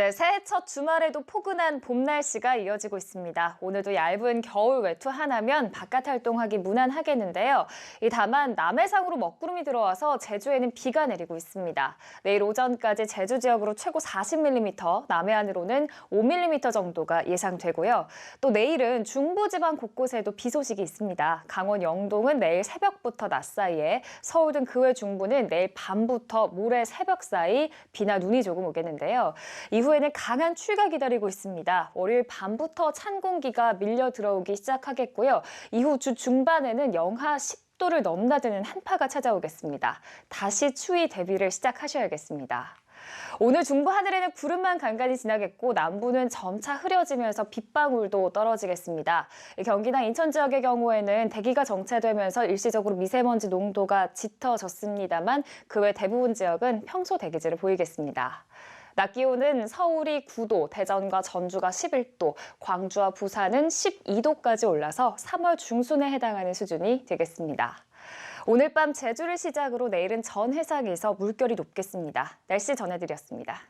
네, 새해 첫 주말에도 포근한 봄 날씨가 이어지고 있습니다. 오늘도 얇은 겨울 외투 하나면 바깥 활동하기 무난하겠는데요. 이 다만 남해상으로 먹구름이 들어와서 제주에는 비가 내리고 있습니다. 내일 오전까지 제주 지역으로 최고 40mm, 남해안으로는 5mm 정도가 예상되고요. 또 내일은 중부지방 곳곳에도 비 소식이 있습니다. 강원 영동은 내일 새벽부터 낮 사이에, 서울 등 그 외 중부는 내일 밤부터 모레 새벽 사이 비나 눈이 조금 오겠는데요. 이후 에는 강한 추위가 기다리고 있습니다. 월요일 밤부터 찬 공기가 밀려 들어오기 시작하겠고요. 이후 주 중반에는 영하 10도를 넘나드는 한파가 찾아오겠습니다. 다시 추위 대비를 시작하셔야겠습니다. 오늘 중부 하늘에는 구름만 간간히 지나겠고 남부는 점차 흐려지면서 빗방울도 떨어지겠습니다. 경기나 인천 지역의 경우에는 대기가 정체되면서 일시적으로 미세먼지 농도가 짙어졌습니다만 그 외 대부분 지역은 평소 대기질을 보이겠습니다. 낮 기온은 서울이 9도, 대전과 전주가 11도, 광주와 부산은 12도까지 올라서 3월 중순에 해당하는 수준이 되겠습니다. 오늘 밤 제주를 시작으로 내일은 전 해상에서 물결이 높겠습니다. 날씨 전해드렸습니다.